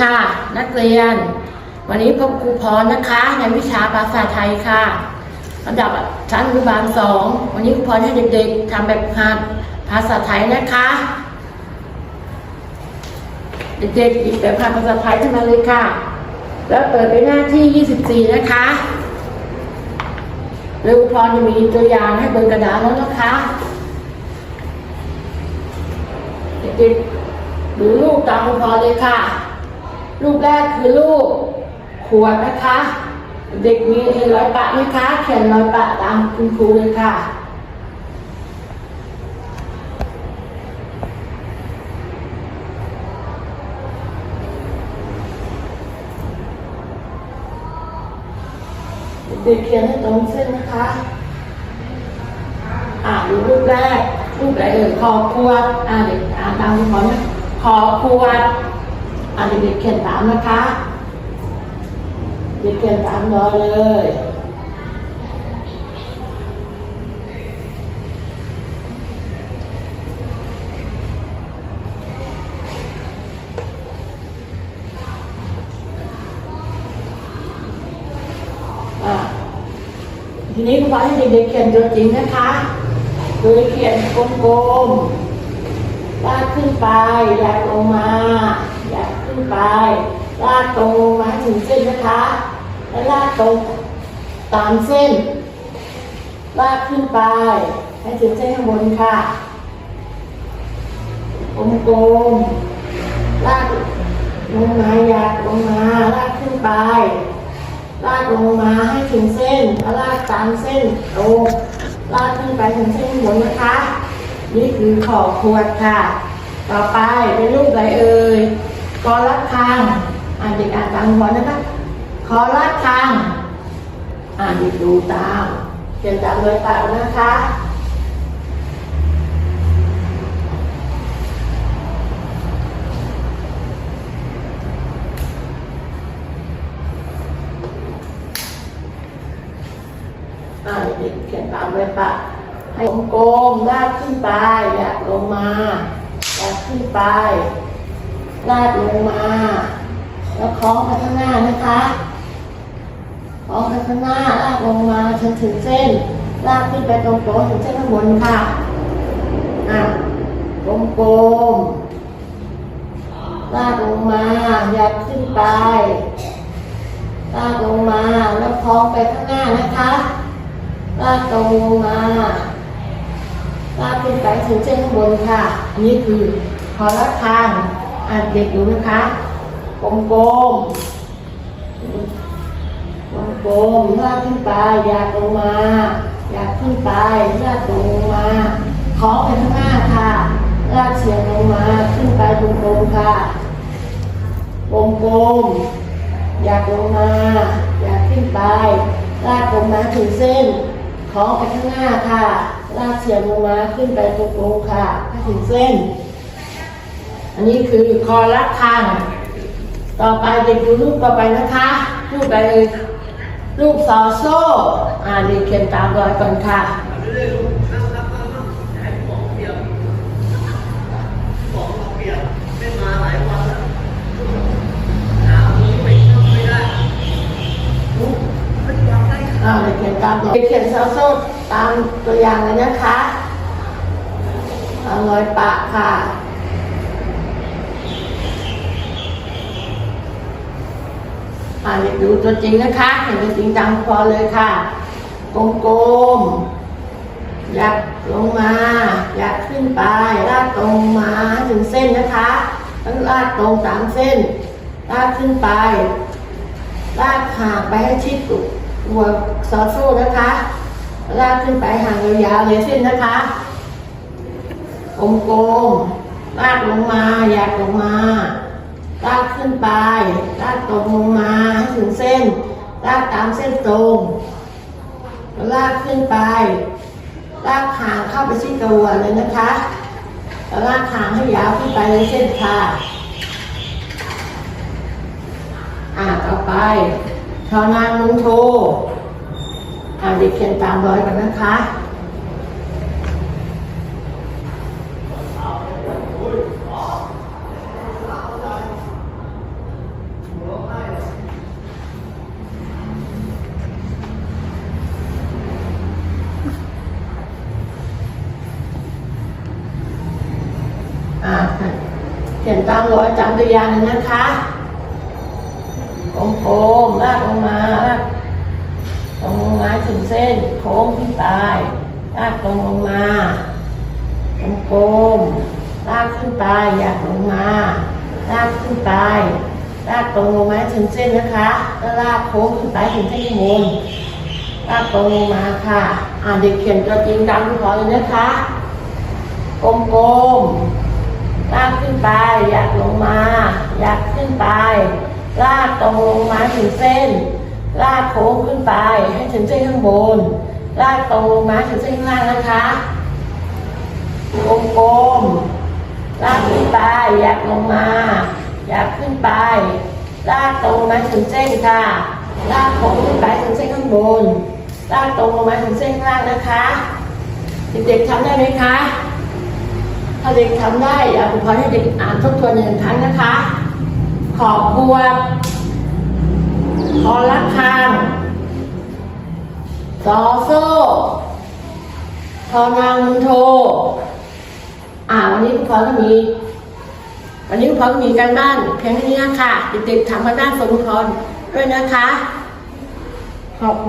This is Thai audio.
ค่ะ นักเรียน วันนี้พบครูพรนะคะ ในวิชาภาษาไทยค่ะระดับชั้นอนุบาลสองวันนี้ครูพรให้เด็กๆทำแบบหัดภาษาไทยนะคะ เด็กๆหยิบแบบหัดภาษาไทยขึ้นมาเลยค่ะ แล้วเปิดไปหน้าที่ 24 นะคะแล้วครูพรจะมีตัวอย่างให้บนกระดาษแล้วนะคะเด็กๆดูรูปตามครูพรเลยค่ะ รูปแรกคือรูปขวดนะคะ เด็กมีรอยปะไหมคะ เขียนรอยปะตามคุณครูเลยค่ะเด็กเขียนให้ตรงเส้นนะคะ อ่าดูรูปแรกรูปอะไรเอ่ยคอขวด อ่านเด็กอ่านตามคุณพรนะคอขวด เด็กเขียนตามนะคะ เด็กเขียนตามรอเลยอ่าทีนี้คุณพ่อให้เด็กๆเขียนตัวจริงนะคะโดยเขียนกลมๆลากขึ้นไปลากลงมา ขึ้นไปลากตรงมาถึงเส้นนะคะแล้วลากตรงตามเส้น ลากขึ้นไปให้ถึงเส้นข้างบนค่ะกลมๆลากลงมาอยากลงมาลากขึ้นไปลากลงมาให้ถึงเส้นแล้วลากตามเส้นตรงลากขึ้นไปถึงเส้นบนนะคะ นี่คือขอบขวดค่ะ ต่อไปเป็นรูปอะไรเอ่ย กอลัดคางอ่านเด็กอ่านตามหัวนะคะคอลัดคางอ่านเด็กดูตามเขียนตามรอยปากนะคะอ่าเด็กเขียนตามรอยปากให้โกลมๆลากขึ้นไปอยากลงมาอยากขึ้นไป ลาดลงมา แล้วคล้องไปข้างหน้านะคะคล้องไปข้างหน้าลากลงมาจนถึงเส้น ลากขึ้นไปตรงๆถึงเส้นข้างบนค่ะอะกลมๆลากลงมายากขึ้นไปลากลงมาแล้วคล้องไปข้างหน้านะคะลากตรงลงมาลากขึ้นไปถึงเส้นข้างบนค่ะ อันนี้คือคอลัดทาง อ่านเด็กดูนะคะกลมๆกลมกลมๆลากขึ้นไปอยากลงมา อยากขึ้นไปลากลงมาเคาะไปข้างหน้าค่ะลากเฉียงลงมาขึ้นไปตรงๆค่ะกลมๆอยากลงมา อยากขึ้นไปลากลงมาถึงเส้นเคาะไปข้างหน้าค่ะลากเฉียงลงมาขึ้นไปตรงๆค่ะถึงเส้น อันนี้คือคอรัดทาง ต่อไปเด็กดูรูปต่อไปนะคะรูปอะไรเอ่ยรูปซอโซ่ อ่าเด็กเขียนตามรอยก่อนค่ะอ่าเด็กเขียนตามรอยเด็กเขียนซอโซ่ตามตัวอย่างเลยนะคะตามรอยปะค่ะ อ่าเด็กดูตัวจริงนะคะเห็นตัวจริงตามพอเลยค่ะกลมๆอยากลงมา อยากขึ้นไปลากตรงมาถึงเส้นนะคะแล้วลากตรงตามเส้น ลากขึ้นไป ลากห่างไปให้ชิดหัวซอโซ่นะคะ ลากขึ้นไปห่างยาวๆเลยเส้นนะคะกลมๆลากลงมา อยากลงมา ลากขึ้นไปลากตรงลงมาให้ถึงเส้นลากตามเส้นตรงแล้วลากขึ้นไปลากหางเข้าไปที่กระหัวเลยนะคะแล้วลากหางให้ยาวขึ้นไปเลยเส้นค่ะอ่าต่อไปชอนางลุงโทอ่าเด็กเขียนตามรอยกันนะคะ อ่าเขียนตามรอยจำตัวอย่างหนึ่งนะคะโกลมๆลากลงมาลากตรงลงมาถึงเส้น โค้งขึ้นไปลากตรงลงมากลมๆลากขึ้นไปอยากลงมาลากขึ้นไปลากตรงลงมาถึงเส้นนะคะแล้วลากโค้งขึ้นไปถึงเส้นข้างบนลากตรงลงมาค่ะ อ่านเด็กเขียนตัวจริงตามที่ขอเลยนะคะกลมๆ ลากขึ้นไป อยากลงมา อยากขึ้นไป ลากตรงลงมาถึงเส้น ลากโค้งขึ้นไป ให้ถึงเส้นข้างบน ลากตรงลงมาถึงเส้นข้างล่างนะคะกลมๆลากขึ้นไป อยากลงมา อยากขึ้นไป ลากตรงลงมาถึงเส้นค่ะ ลากโค้งขึ้นไปถึงเส้นข้างบน ลากตรงลงมาถึงเส้นข้างล่างนะคะ เด็กๆทำได้ไหมคะ ถ้าเด็กทำได้อยากขอให้เด็กอ่านทบทวนหนึ่งครั้งนะคะ ขอบครัวคอละคางซอโซ่ทอนางมุนโท อ่าวันนี้คุณพ่อก็มีวันนี้คุณพ่อก็มีการบ้านเพียงแค่นี้นะคะเด็กๆทำกันบ้านส่งคุณพ่อด้วยนะคะขอบคุณ